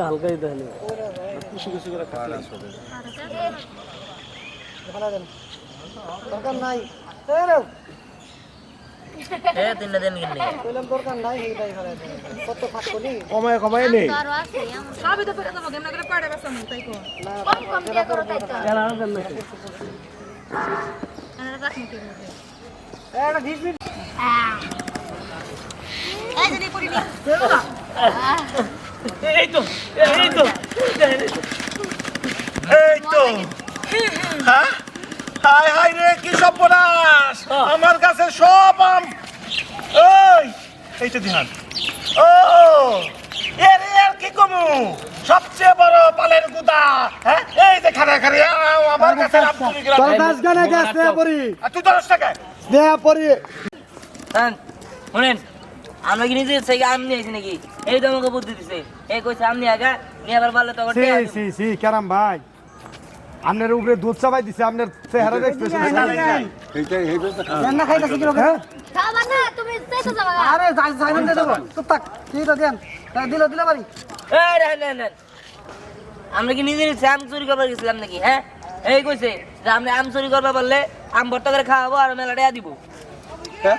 হালকা দিতে হলে কিছু কিছু করে খাওয়া দরকার নাই। এই রে, এ তিনটা দিন কিনে। কইলাম দরকার নাই কমায় কমায় নেই দেবো কেমন করে এই তো এই তো এই তো হ্যাঁ হাই হাই রে কি সর্বনাশ! আমার কাছে সব আম। ওই এই তো ধ্যান ও এর এর কি কমু? সবচেয়ে বড় পালের গুদা হ্যাঁ? এই যে খারে খারে আমার কাছে আম চুরি করে তোর খায়। গানে গাছ দেয়া পরি তুই দশ টাকা দেয়া পরি হ্যাঁ শুনেন আমরা কি নিজে থেকে আম নিয়েছি নাকি? এই তো আমাকে বুদ্ধি দিছে। এই কইছে আম নিয়ে আগা নিয়ে আবার পারলে তো আবার সি সি সি কেরাম ভাই। আপনার উপরে দুধ চাবাই দিছে আপনার চেহারা দেখতেছেন রান্না খাইতাছি কি রকম আরে যাই যাই না দেবো চুপ থাক কি তো দেন? দিল দিল বাড়ি। রেন রেন আমরা কি আম চুরি করবার গেছিলাম নাকি হ্যাঁ? এই কইছে যে আমরা আম চুরি করবা পারলে আম ভর্তা করে খাওয়াবো আর মেলা টেয়া দিব। এই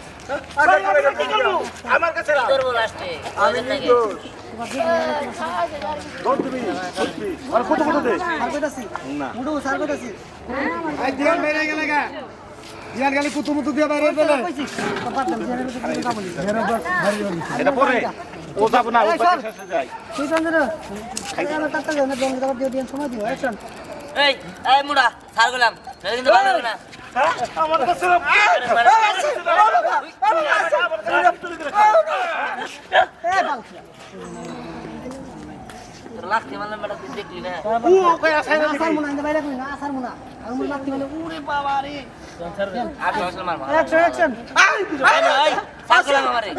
না? আমার কাছে আমি কিন্তু কত কত দে দিয়ান মেরে গেলে গা দিয়ান গালি কুতু মুতু দিয়ে বাইরে জেনে নেই এটা পরে। ও যাব না ও এই, সর। যায়। তুই তো দিল খাইতে। আমার তাত্তা জানা দেন দিয়ে সময় দিও অ্যাকশন এই এই মুড়া সার গেলাম। আমার কাছে লাস্টে মারলাম বেটা তুই দেখলি না। ও কই আছে না আসার মুনা ইন্দা বাইরে কই না? আসার মুনা আর মুনা লাগতি মানে উরে বাবা রে আর আসলে মারমা অ্যাকশন অ্যাকশন এই নে, এই, সার গেলাম আমারে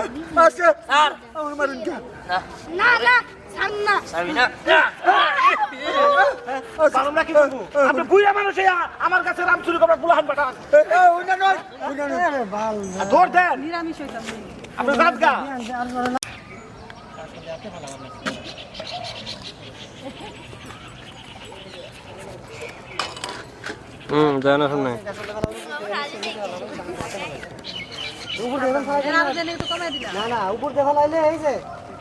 মারুন না। না না। না না কি আপনি বুইড়া মানুষ আমার কাছে রাম চুরি করার বুলাহান বেটা এই উনা নয় উনা নয়। আরে বাল আর ধর দেন। নিরামিষ হইতাম। আপনি রাত গা। হুম জানা শুনে উপর না না উপর দিয়ে ফেলাইলে এই যে।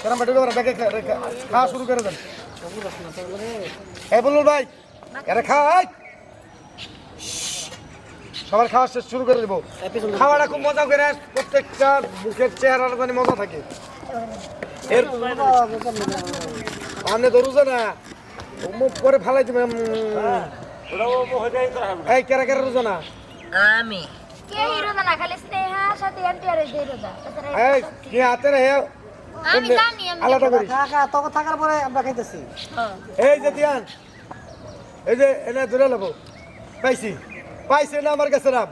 কেরাম বেটে করে দেখে খাওয়া শুরু করে দেন। এই বলুন ভাই এরা খাওয়াই সবার খাওয়া শেষ শুরু করে দেবো। খাওয়াটা খুব মজা করে প্রত্যেকটা মুখের চেহারার জানি মজা থাকে। এর আপনি রুজে না। মুখ করে ফালাই দিবেন এই কেরা কেরা রুজে না? আমি। কে হিরো না খালি স্নেহা সাথে এনটিআর এর হিরো দা এই কি হাতে রে আমি জানি আমি আলাদা করিস কাকা তোকে থাকার পরে আমরা খাইতেছি এই যে দিয়ান এই যে এনে ধরে নেব পাইছি পাইছে না আমার কাছে রাম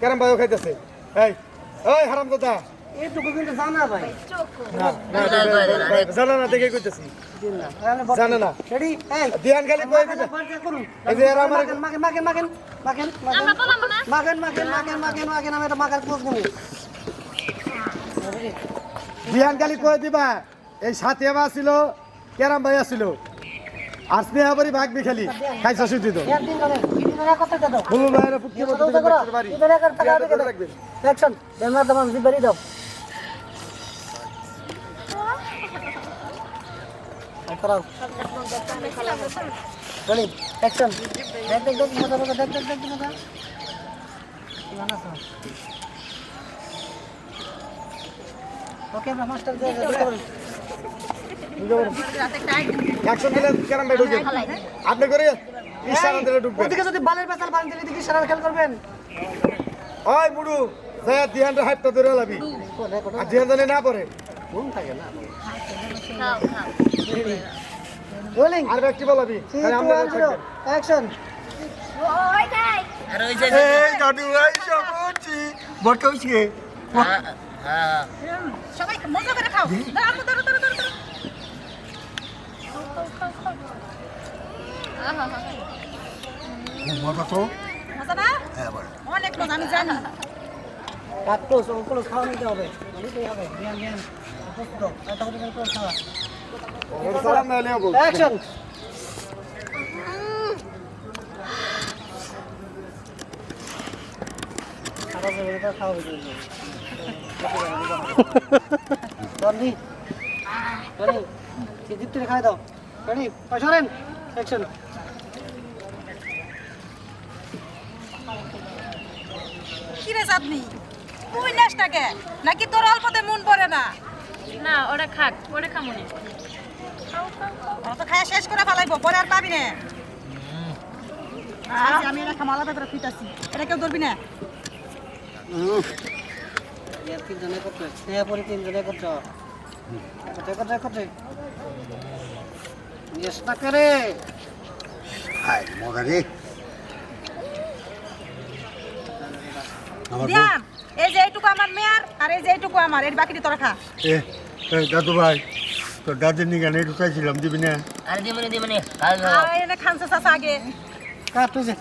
কেরাম ভাইও খাইতেছে এই ওই হারাম দাদা এইটুকু কিন্তু জানা ভাই না না জানা না দেখে কইতেছি জানে না রেডি এই দিয়ান খালি কই দিবে করুন এই যে এরা আমার বললাম না মাগেন মাগেন মাগেন আমি এটা মাগার ক্লোজ নেব দিয়ান খালি কই দিবা এই সাথে বা ছিল কেরাম ভাই ছিল আর স্নেহাবাড়ি ভাগবি খালি খাইছা সুদি তো। এর দিন ধরে দিন ধরে কত টাকা দাও। বলুন ভাইরা ফুটকে কত মতো টাকা দিবেন বাড়ি দিন ধরে কত টাকা দিকে দাও। রাখবেন অ্যাকশন দেমার দাম দিবারি দাও। আর করাও। রোলিং অ্যাকশন দেখ দেখ দেখ মজা মজা দেখ দেখ দেখ দেখ মজা। কেমন আছো ওকে আমরা মাস্টার অ্যাকশন দিলে ক্যারাম ব্যাট ঢুকে। আপনি করে ইশারা দিলে ওদিকে যদি বালের পেছাল বান দিলে দিকে সারা খেল করবেন। ওই বুড়ু যাই দিহানটা হাইপটা ধরে লাবি আর দিহান জানে না পড়ে। ঘুম থাকে না। রোলিং আর ব্যক্তি বলাবি। তাহলে আমরা অ্যাকশন ওই নাই আর ওই যে এই দাদু ভাই সব করছি বটকা উঠছে হ্যাঁ, হ্যাঁ সবাই মজা করে খাও। ধরো ধরো ধরো ধরো ধরো মজা তো। মজা না? অনেক মজা আমি জানি। কাট ক্লোজ ও ক্লোজ খাওয়া নিতে হবে। নিতেই হবে। জ্ঞান জ্ঞান। প্রস্তুত এটা করে ক্লোজ খাওয়া। অ্যাকশন খাওয়া যাবে খাওয়া যাবে রনি রনি দীপ্তিরে খাই দাও। রনি সরেন অ্যাকশন কি রে চাঁদনি? তুই নেসটাকে নাকি তোর অল্পতে মন পড়ে না? না ওরা খাক ওরা খামুনি ওরা তো খায়া শেষ করে ফেলাইবো পরে আর পাবি না। আমি এটা খামালা ব্যাপারে ফিটাছি এটা কেউ ধরবি না? তিনজনে করতে স্নেহ পরি তিনজনে করতে একত্রে একত্রে একত্রে। চেষ্টা করে। হাই মজা দিয়াম এই যে এইটুকু আমার মেয়ার আর এই যে এইটুকু আমার এর বাকিটি তোরা খা। এ দাদু ভাই তো দাদের নিয়ে গানে ঢুকাইছিলাম দিবি না? আরে দিমনি দিমনি কাল আর এনে খানসা চাষা আগে। কাট যে।